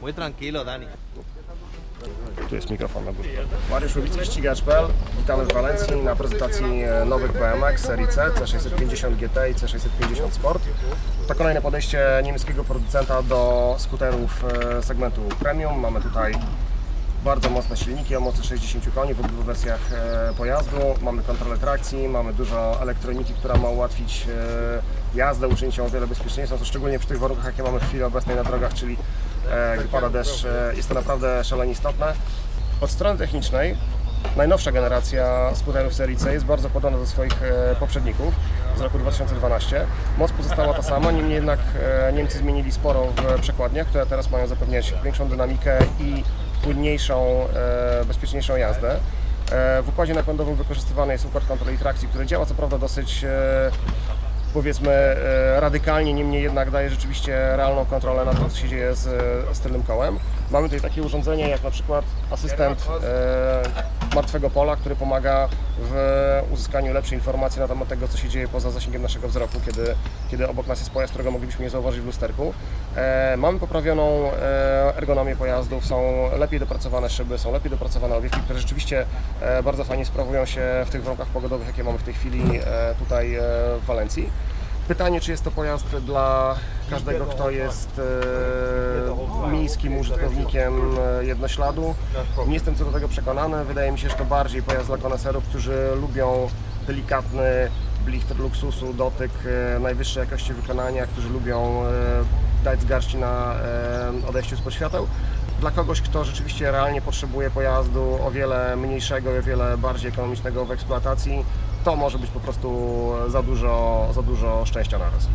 Muy tranquilo, Dani. Tu jest mikrofon na górze. Mariusz Łowicki, ścigacz.pl. Witamy w Walencji na prezentacji nowych BMX serii C, C650 GT i C650 Sport. To kolejne podejście niemieckiego producenta do skuterów e, segmentu premium. Mamy tutaj bardzo mocne silniki o mocy 60 koni w obydwu wersjach e, pojazdu. Mamy kontrolę trakcji, mamy dużo elektroniki, która ma ułatwić e, jazdę, uczynić ją o wiele bezpieczniejszą, co szczególnie przy tych warunkach, jakie mamy w chwili obecnej na drogach, czyli gdy pada deszcz, e, jest to naprawdę szalenie istotne. Od strony technicznej najnowsza generacja skuterów serii C jest bardzo podobna do swoich e, poprzedników z roku 2012. Moc pozostała ta sama, niemniej jednak e, Niemcy zmienili sporo w przekładniach, które teraz mają zapewniać większą dynamikę i płynniejszą, e, bezpieczniejszą jazdę. E, W układzie napędowym wykorzystywany jest układ kontroli trakcji, który działa co prawda dosyć e, powiedzmy e, radykalnie, niemniej jednak daje rzeczywiście realną kontrolę nad tym, co się dzieje z, z tylnym kołem. Mamy tutaj takie urządzenie jak na przykład asystent e, martwego pola, który pomaga w uzyskaniu lepszej informacji na temat tego, co się dzieje poza zasięgiem naszego wzroku, kiedy, kiedy obok nas jest pojazd, którego moglibyśmy nie zauważyć w lusterku. E, mamy poprawioną e, ergonomię pojazdów, są lepiej dopracowane szyby, są lepiej dopracowane owiewki, które rzeczywiście e, bardzo fajnie sprawują się w tych warunkach pogodowych, jakie mamy w tej chwili e, tutaj w Walencji. Pytanie, czy jest to pojazd dla każdego, kto jest e, miejskim użytkownikiem e, jednośladu. Nie jestem co do tego przekonany. Wydaje mi się, że to bardziej pojazd dla koneserów, którzy lubią delikatny blichter luksusu, dotyk e, najwyższej jakości wykonania, którzy lubią e, dać z garści na odejściu spod świateł. Dla kogoś, kto rzeczywiście realnie potrzebuje pojazdu o wiele mniejszego i o wiele bardziej ekonomicznego w eksploatacji, to może być po prostu za dużo, za dużo szczęścia naraz.